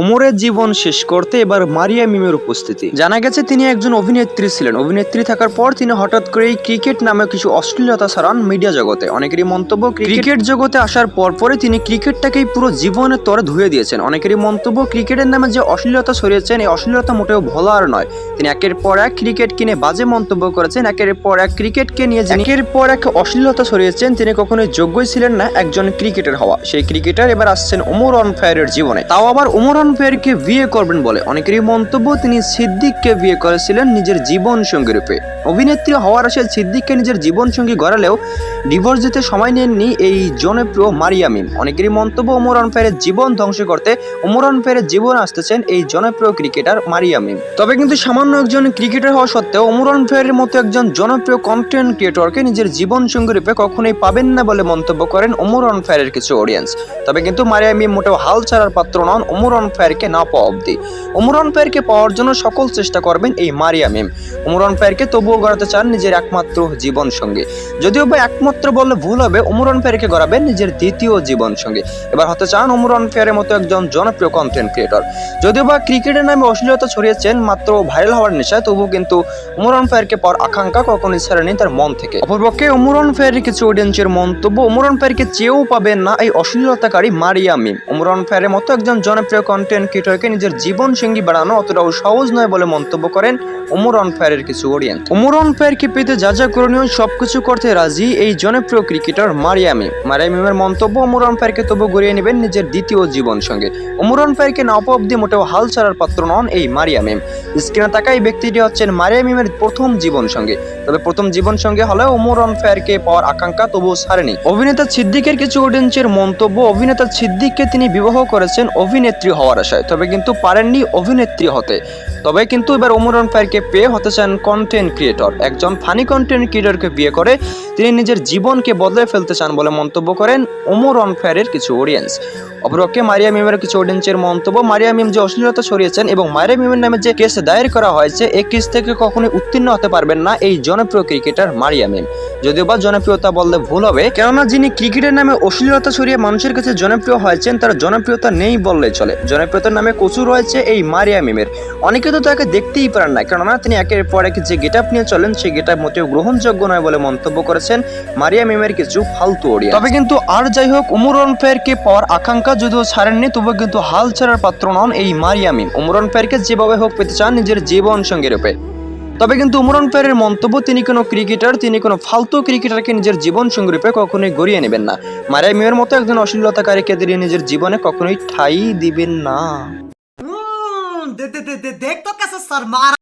ওমরের জীবন শেষ করতে এবার মারিয়া মিমের উপস্থিতি। জানা গেছে, তিনি একজন অভিনেত্রী ছিলেন। অভিনেত্রী থাকার পর তিনি হঠাৎ করেই ক্রিকেট নামে কিছু অশ্লীলতা ছড়ান মিডিয়া জগতে। অনেকেরই মন্তব্য, ক্রিকেট জগতে আসার পর পরে তিনি ক্রিকেটটাকেই পুরো জীবনের তরে ধুয়ে দিয়েছেন। অনেকেরই মন্তব্য, ক্রিকেটের নামে যে অশ্লীলতা ছড়িয়েছেন, এই অশ্লীলতা মোটেও ভালো আর নয়। তিনি একের পর এক ক্রিকেট কিনে বাজে মন্তব্য করেছেন। একের পর এক ক্রিকেটকে নিয়ে একের পর এক অশ্লীলতা ছড়িয়েছেন, তিনি কখনোই যোগ্যই ছিলেন না একজন ক্রিকেটার হওয়া। সেই ক্রিকেটার এবার আসছেন ওমর অনফায়ারের জীবনে। তাও আবার ওমর অনফায়ারকে বিয়ে করবেন বলে অনেকেরই মন্তব্য, তিনি সিদ্দিককে বিয়ে করেছিলেন নিজের জীবন সঙ্গী রূপে। অভিনেত্রী হওয়ার আশায় সিদ্দিককে নিজের জীবন সঙ্গী গড়ালেও ডিভোর্স দিতে সময় নেননি এই জনপ্রিয় মারিয়ামিম অনেকেরই মন্তব্য, ওমর অনফায়ারের জীবন ধ্বংস করতে ওমর অনফায়ারের জীবন আসতেছেন এই জনপ্রিয় ক্রিকেটার মারিয়ামিম তবে কিন্তু সামান্য একজন ক্রিকেটার হওয়া সত্ত্বেও ওমর অনফায়ারের মতো একজন জনপ্রিয় কন্টেন্ট ক্রিয়েটরকে নিজের জীবন সঙ্গী রূপে কখনোই পাবেন না বলে মন্তব্য করেন ওমর অনফায়ারের কিছু অডিয়েন্স তবে কিন্তু মারিয়ামিম মোটেও হাল ছাড়ার পাত্র নন। ওমর অনফায়ারকে না পাওয়া অব্দি ওমর অনফায়ারকে পাওয়ার জন্য সকল চেষ্টা করবেন এই মারিয়ামিম ওমর অনফায়ারকে তবুও গড়াতে চান নিজের একমাত্র জীবন সঙ্গে যদিও বা একমাত্র বললে ভুল হবে ওমর অনফায়ারকে গড়াবেন নিজের দ্বিতীয় জীবন সঙ্গে এবার হতে চান ওমর অনফায়ারের মতো একজন জনপ্রিয় কন্টেন্ট ক্রিয়েটর যদিও বা ক্রিকেটের নামে অশ্লীলতা ছড়িয়েছেন, মাত্র ভাইরাল হওয়ার নেশায়, তবুও কিন্তু ওমর অনফায়ারকে পাওয়ার আকাঙ্ক্ষা কখনোই ছাড়েনি তার মন থেকে। অপরপক্ষে ওমর অনফায়ারের কিছু অডিয়েন্সের মন্তব্য ওমর অনফায়ারকে চেয়েও পাবেন না এই অশ্লীলতাকারী মারিয়া মিম। ওমর অনফায়ারের মতো একজন জনপ্রিয় কন্টেন্ট ক্রিয়েটরকে নিজের জীবন সঙ্গী বাড়ানো অতটাও সহজ নয় বলে মন্তব্য করেন ওমর অনফায়ারের কিছু অডিয়েন্স ওমর অনফায়ারকে পেতে যা যা করণীয় সবকিছু করতে রাজি এই জনপ্রিয় ক্রিকেটার মারিয়ামি। মারিয়ামিমের মন্তব্য, ওমর অনফায়ারকে তবু গড়িয়ে নেবেন নিজের দ্বিতীয় জীবন সঙ্গে। ওমর অনফায়ারকে না পাওয়া অব্দি মোটেও হাল ছাড়ার পাত্র নন এই মারিয়ামিম স্ক্রিনে থাকা এই ব্যক্তিটি হচ্ছেন মারিয়ামিমের প্রথম জীবন সঙ্গে। তবে প্রথম জীবন সঙ্গে হলেও ওমর অনফায়ারকে পাওয়ার আকাঙ্ক্ষা তবুও ছাড়েনি। অভিনেতা সিদ্দিকের কিছু অডিয়েন্সের মন্তব্য, অভিনেতা সিদ্দিককে তিনি বিবাহ করেছেন অভিনেত্রী হওয়ার আশায়, তবে কিন্তু পারেননি অভিনেত্রী হতে। তবে কিন্তু এবার ওমর অনফায়ারকে পেয়ে হতে চান কন্টেন্ট ক্রিয়েটর একজন ফানি কন্টেন্ট ক্রিয়েটরকে বিয়ে করে তিনি নিজের জীবনকে বদলে ফেলতে চান বলে মন্তব্য করেন ওমর অনফায়ারের কিছু অডিয়েন্স অপরপক্ষে মারিয়া মিমের কিছু অডিয়েন্সের মন্তব্য, মারিয়া মিম যে অশ্লীলতা ছড়িয়েছেন এবং মারিয়া মিমের নামে যে কেস দায়ের করা হয়েছে এই কেস থেকে কখনোই উত্তীর্ণ হতে পারবেন না এই জনপ্রিয় ক্রিকেটার মারিয়া মিম। যদিও বা জনপ্রিয়তা বললে ভুল হবে, কেননা যিনি ক্রিকেটের নামে অশ্লীলতা ছড়িয়ে মানুষের কাছে জনপ্রিয় হয়েছেন, তার জনপ্রিয়তা নেই বললে চলে। জনপ্রিয়তার নামে প্রচুর রয়েছে এই মারিয়া মিমের। অনেকে তো তাকে দেখতেই পারেন না, কেননা তিনি একের পর এক যে গেট আপ নিয়ে চলেন, সেই গেট আপ মোটেও গ্রহণযোগ্য নয় বলে মন্তব্য করেছেন মারিয়া মিমের কিছু ফালতু অডিয়েন্স তবে কিন্তু আর যাই হোক, উমর অনফায়ারকে পাওয়ার আকাঙ্ক্ষা যদিও ছাড়েননি, তবু কিন্তু হাল ছাড়ার পাত্র নন এই মারিয়া মিম। উমর অনফায়ারকে যেভাবে হোক পেতে চান, নিজের জীবন সঙ্গে রূপে। তবে কিন্তু উমরান ফায়ারের মন্তব্য, তিনি কোনো ক্রিকেটার, তিনি কোনো ফালতু ক্রিকেটারকে নিজের জীবন সংগ্রীপে কখনোই গড়িয়ে নেবেন না। মারিয়া মেয়ের মতো একজন অশ্লীলতাকারীকে দিয়ে নিজের জীবনে কখনোই ঠাই দিবেন না।